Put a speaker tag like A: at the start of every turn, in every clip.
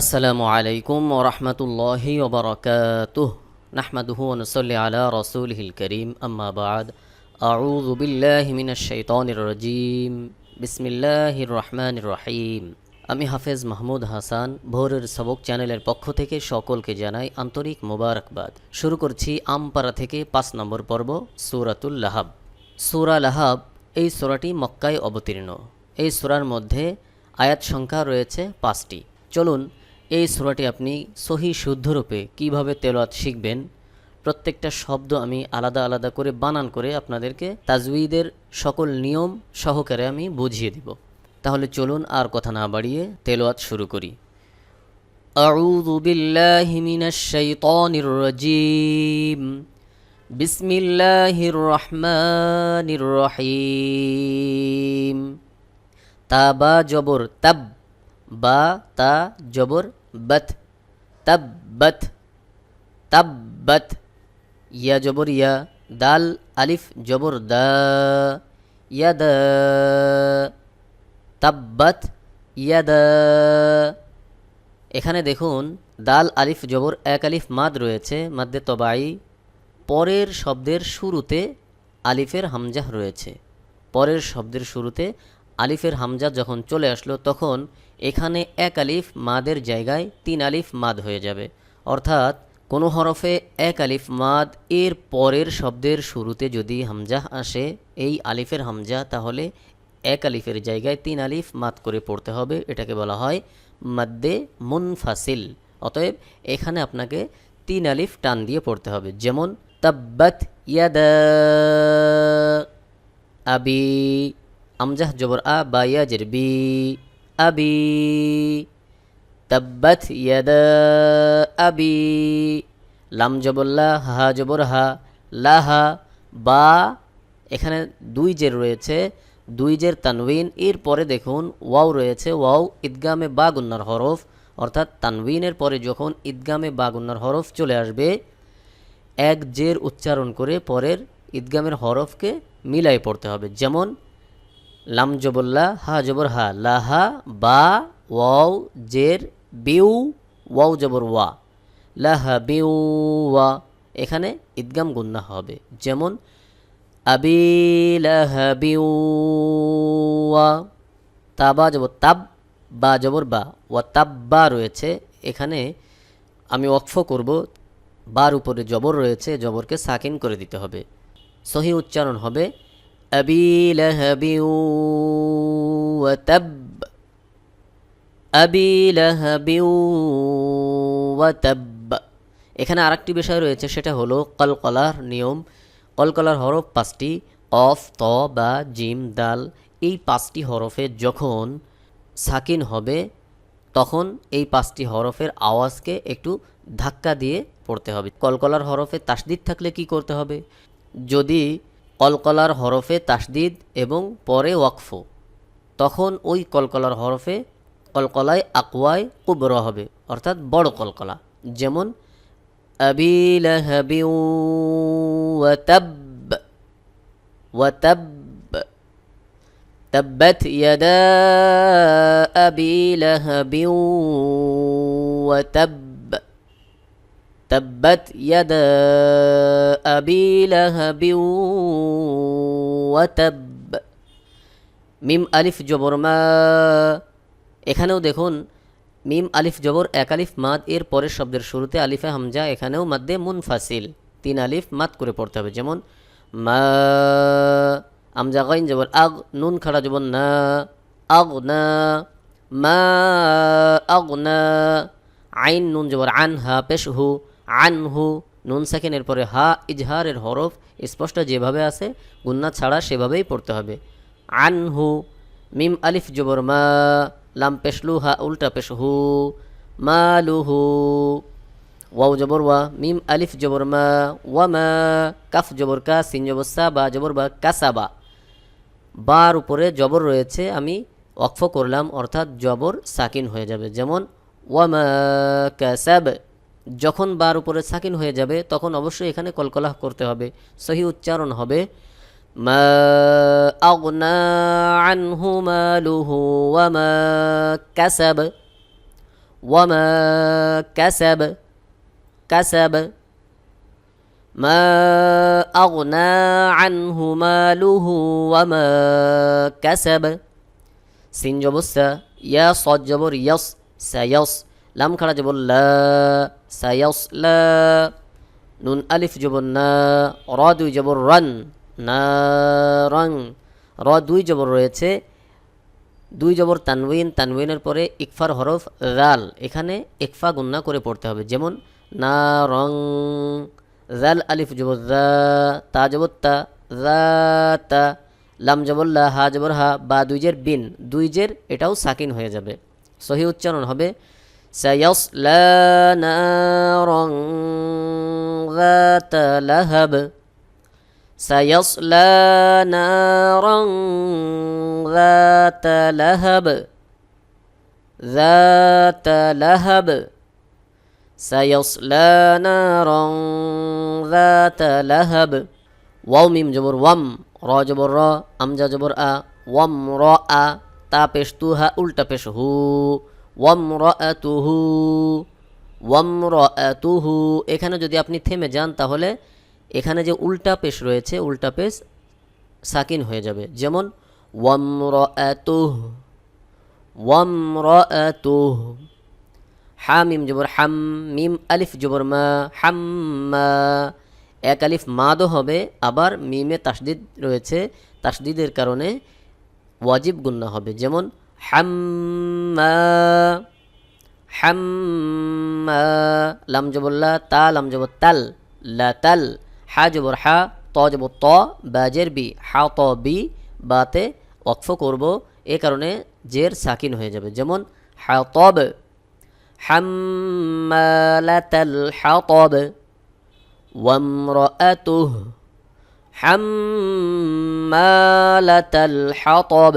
A: আসসালামু আলাইকুম ওরহমতুল্লাহি ওবরাকাতুহ নাহমাদুহু ওনসল্লি আলা রসুলহিল করিম। আম্মা বাদ। আউযু বিল্লাহি মিনাশ শাইতানির রাজিম। বিসমিল্লাহির রহমানির রহিম। আমি হাফেজ মাহমুদ হাসান, ভোরের সবক চ্যানেলের পক্ষ থেকে সকলকে জানাই আন্তরিক মোবারকবাদ। শুরু করছি আমপাড়া থেকে পাঁচ নম্বর পর্ব, সূরাতুল লাহাব। সূরা লাহাব, এই সূরাটি মক্কায় অবতীর্ণ। এই সূরার মধ্যে আয়াত সংখ্যা রয়েছে পাঁচটি। চলুন এই সূরাটি আপনি সহি শুদ্ধরূপে কিভাবে তেলাওয়াত শিখবেন প্রত্যেকটা শব্দ আমি আলাদা আলাদা করে বানান করে আপনাদেরকে তাজউইদের সকল নিয়ম সহকারে আমি বুঝিয়ে দিব তাহলে চলুন আর কথা না বাড়িয়ে তেলাওয়াত শুরু করি أعوذ بالله من الشيطان الرجيم بسم الله الرحمن الرحيم তাবা জবর তাব বা তা জবর বত তাব্বত তাব্বত ইয়া জবর ইয়া দাল আলিফ জবর দা ইয়াদ তাব্বত ইয়াদ এখানে দেখুন, দাল, আলিফ, জবর, এক আলিফ মাদ রয়েছে মাদ্দে তবাই পরের শব্দের শুরুতে আলিফের হামজাহ রয়েছে। পরের শব্দের শুরুতে আলিফের হামজা যখন চলে আসলো, তখন এখানে এক আলিফ মাদের জায়গায় তিন আলিফ মাদ হয়ে যাবে। অর্থাৎ কোনো হরফে এক আলিফ মাদ এর পরের শব্দের শুরুতে যদি হামজাহ আসে, এই আলিফের হামজা, তাহলে এক আলিফের জায়গায় তিন আলিফ মাদ করে পড়তে হবে। এটাকে বলা হয় মাদ্দে মুনফাসিল। অতএব এখানে আপনাকে তিন আলিফ টান দিয়ে পড়তে হবে। যেমন, তাব্বাত ইয়াদা আবি। আমজাহ জবর আ বা ইয়াজের বি, আবি। তাব্বাত ইয়াদা আবি। লাম জবল্লা হা জবর হা লাহা বা। এখানে দুই জের রয়েছে, দুই জের তানবিন এর পরে দেখুন, ওয়াও রয়েছে, ওয়াও ঈদগামে বা গুন্নার হরফ। অর্থাৎ তানবিনের পরে যখন ঈদগামে বা গুন্নার হরফ চলে আসবে, এক জের উচ্চারণ করে পরের ঈদগামের হরফকে মিলাই পড়তে হবে। যেমন লাম জবল্লা হা জবর হা লাহা বা, ওয়াও, জের, বিউ, ওয়াও জবর ওয়া। লাহা বিউ, ওয়া। এখানে ঈদগাম গুন্না হবে। যেমন, আবি লাহা বিউ, ওয়া। তাবা জবর তাব, বা জবর বা। ওয়া তাব্বা রয়েছে। এখানে আমি ওয়াকফ করব। বার উপরে জবর রয়েছে। জবরকে সাকিন করে দিতে হবে। সহি উচ্চারণ হবে। ওয়া তাব আবি লাহাবি ওয়া তাব এখানে আরেকটি বিষয় রয়েছে, সেটা হলো কলকলার নিয়ম। কলকলার হরফ পাঁচটি অফ ত, বা, জিম, দাল। এই পাঁচটি হরফে যখন সাকিন হবে, তখন এই পাঁচটি হরফের আওয়াজকে একটু ধাক্কা দিয়ে পড়তে হবে। কলকলার হরফে তাসদিদ থাকলে কি করতে হবে? যদি কলকলার হরফে তাসদিদ এবং পরে ওয়াকফ তখন ওই কলকলার হরফে কলকলায় আকওয়ায় কুবর হবে অর্থাৎ বড় কলকলা যেমন আবিল হাবি ওয়াতাব ওয়াতাব تبت يدا أبي لهب وتب تبت يدا أبي لهب وتب মিম আলিফ জবর মা এখানেও দেখুন মিম আলিফ জবর এক আলিফ মাদ এর পরের শব্দের শুরুতে আলিফে হামজা এখানেও মাদ্দে মুনফাসিল তিন আলিফ মাদ করে পড়তে হবে যেমন মা আমজা গাইন জবর আগ নুন খাড়া জবর না আগ না মা আগ না আইন নুন জবর আন হা পেশ হু আন হু নুন সেকেন্ডের পরে হা, ইজহারের হরফ, স্পষ্ট যেভাবে আছে, গুন্না ছাড়া সেভাবেই পড়তে হবে। আন হু মিম আলিফ জবর মা, লাম পেশলু হা উল্টা পেশ হু মা লুহু। ওয়াও জবর ওয়া, মিম আলিফ জবর মা, ওয়া মা, কাফ জবর কা, সিন জবর সা, বা জবর বা কাসাবা বার উপরে জবর রয়েছে, আমি অক্ফ করলাম, অর্থাৎ জবর সাকিন হয়ে যাবে। যেমন, ওয়া ওয়ামা কাসাব। যখন বার উপরে সাকিন হয়ে যাবে, তখন অবশ্যই এখানে কলকলাহ করতে হবে। সহি উচ্চারণ হবে, মা আগনা আনহু মালুহু ওয়ামা কাসাব ওয়ামা কাসাব কাসাব, মা আগনা আনহু মালুহু ওয়ামা কাসাব সিন জবসা ইয়া সদ জবর ইয়াস। সায়াস লাম খাড়া জবর লা, সায়াস লা, নুন আলিফ জবর না, র দুই জবর রান, না রং, র দুই জবর রয়েছে, দুই জবর তানউইন তানউইনের পরে ইকফার হরফ রাল এখানে ইকফা গুন্না করে পড়তে হবে, যেমন না রং জাল আলিফ জবর তা জবর তা তা, লাম জবর লা, হা জবর হা, বা দুইজের বিন দুইজের এটাও সাকিন হয়ে যাবে। সহি উচ্চারণ হবে سيصلى نارا ذات لهب. سيصلى نارا ذات لهب. ذات لهب. سيصلى نارا ذات لهب. واو ميم جبر وم را جبر را. أم جبر آ. وم را تا پیش تو ها هو হু ওয়াম র তুহু ওয়াম র তুহু এখানে যদি আপনি থেমে যান তাহলে এখানে যে উল্টা পেশ রয়েছে, উল্টা পেশ সাকিন হয়ে যাবে। যেমন ওয়াম র তুহ ওয়াম র তুহ হা মিম জবর হাম, মিম আলিফ জবর মা, হাম্মা। এক আলিফ মাদও হবে, আবার মিমে তাসদিদ রয়েছে। তাসদিদের কারণে ওয়াজিব গুন্না হবে। যেমন হাম্মা হাম্মা, লাম জবল্লা তা, লাম জব তাল, লা তাল, হা জবর হা, ত জব ত বাজের বি, হা ত বি, বাতে অক্ফ করব, এ কারণে জের সাকিন হয়ে যাবে। যেমন হাতব হাম্মালাতাল হাতব ওয়ামরাতুহ হাম্মালাতাল হাতব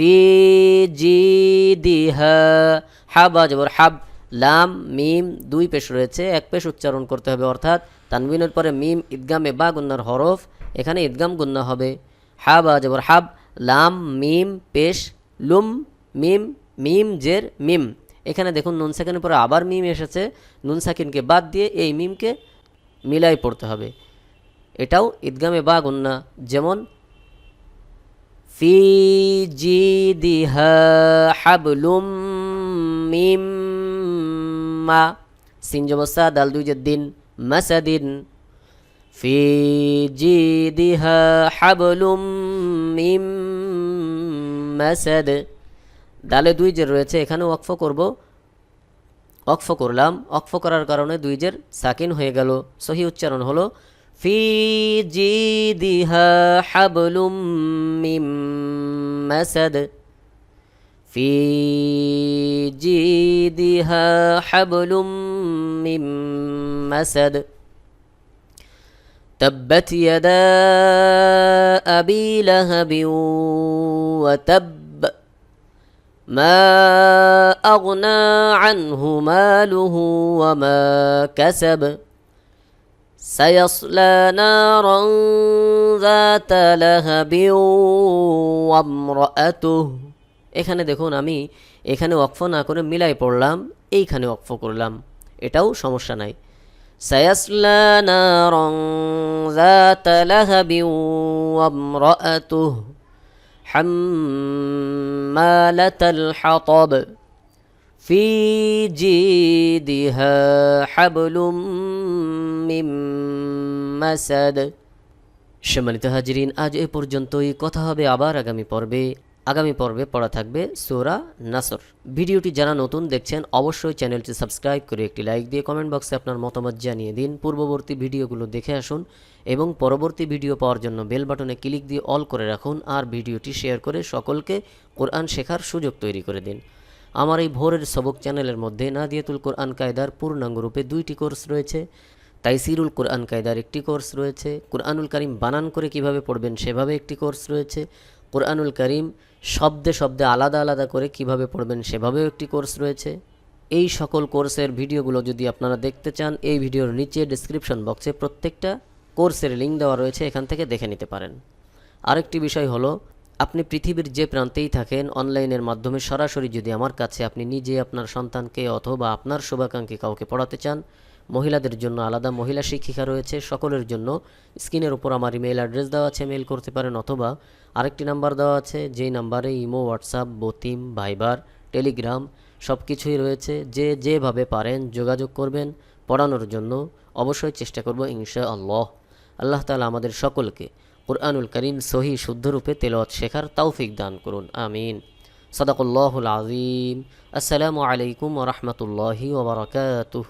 A: ফি জি দি হা হাবা জবর হাব, লাম, মিম, দুই পেশ রয়েছে, এক পেশ উচ্চারণ করতে হবে, অর্থাৎ তানবিনের পরে মিম, ঈদগামে বা গুন্নার হরফ, এখানে ঈদগাম গুন্না হবে। হাবা জবর হাব, লাম, মিম, পেশ, লুম, মিম মিম, জের, মিম। এখানে দেখুন নুন সাকিনের পরে আবার মিম এসেছে, নুন সাকিনকে বাদ দিয়ে এই মিমকে মিলাই পড়তে হবে। এটাও ঈদগামে বা গুন্না, যেমন মা সিন জবসা দাল দুই যে দিন, মাসাদিন। ফি জি দিহা হাবলুম মিম মাসাদ দালে দুই জের রয়েছে, এখানে ওয়াকফ করব। অক্ফ করলাম অক্ফ করার কারণে দুই জের সাকিন হয়ে গেল। সহি উচ্চারণ হলো في جيدها حبل من مسد. في جيدها حبل من مسد. تبت يدا أبي لهب وتب. ما أغنى عنه ماله وما كسب. سيصلى نارا ذات لهب وامرأته এখানে দেখুন আমি এখানে ওয়াকফ না করে মিলাই পড়লাম এইখানে ওয়াকফ করলাম এটাও সমস্যা নাই سيصلى نارا ذات لهب وامرأته حمالة الحطب في جيدها حبل من مسد সম্মানিত হাজিরিন আজ এ পর্যন্তই কথা হবে আবার আগামী পর্বে আগামী পর্বে পড়া থাকবে সোরা নাসর ভিডিওটি যারা নতুন দেখছেন অবশ্যই চ্যানেলটি সাবস্ক্রাইব করে একটি লাইক দিয়ে কমেন্ট বক্সে আপনার মতামত জানিয়ে দিন পূর্ববর্তী ভিডিওগুলো দেখে আসুন এবং পরবর্তী ভিডিও পাওয়ার জন্য বেল বাটনে ক্লিক দিয়ে অল করে রাখুন আর ভিডিওটি শেয়ার করে সকলকে কোরআন শেখার সুযোগ তৈরি করে দিন আমার এই ভোরের সবক চ্যানেলের মধ্যে নাদিয়াতুল কোরআন কায়দার পূর্ণাঙ্গ রূপে দুইটি কোর্স রয়েছে, তাইসিরুল কোরআন কায়দার একটি কোর্স রয়েছে, কোরআনুল করিম বানান করে কীভাবে পড়বেন সেভাবে একটি কোর্স রয়েছে, কোরআনুল করিম শব্দে শব্দে আলাদা আলাদা করে কীভাবে পড়বেন সেভাবেও একটি কোর্স রয়েছে। এই সকল কোর্সের ভিডিওগুলো যদি আপনারা দেখতে চান, এই ভিডিওর নিচে ডিসক্রিপশন বক্সে প্রত্যেকটা কোর্সের লিঙ্ক দেওয়া রয়েছে, এখান থেকে দেখে নিতে পারেন। আরেকটি বিষয় হলো আপনি পৃথিবীর যে প্রান্তেই থাকেন, অনলাইনের মাধ্যমে সরাসরি যদি আমার কাছে আপনি নিজে আপনার সন্তানকে অথবা আপনার শুভাকাঙ্ক্ষী কাউকে পড়াতে চান, মহিলাদের জন্য আলাদা মহিলা শিক্ষিকা রয়েছে, সকলের জন্য স্ক্রিনের উপর আমার ইমেল অ্যাড্রেস দেওয়া আছে মেল করতে পারেন, অথবা আরেকটি নাম্বার দেওয়া আছে, যেই নাম্বারে ইমো, হোয়াটসঅ্যাপ, বতিম, ভাইবার, টেলিগ্রাম সব কিছুই রয়েছে। যে যেভাবে পারেন যোগাযোগ করবেন, পড়ানোর জন্য অবশ্যই চেষ্টা করব ইনশা আল্লাহ আল্লাহ তালা আমাদের সকলকে কুরআনুল করিম সহি শুদ্ধরূপে তেলাওয়াত শেখার তৌফিক দান করুন। আমিন। সদাকুল্লাহুল আজিম আসসালামু আলাইকুম ওরহমতুল্লাহি ওবরাকাতুহ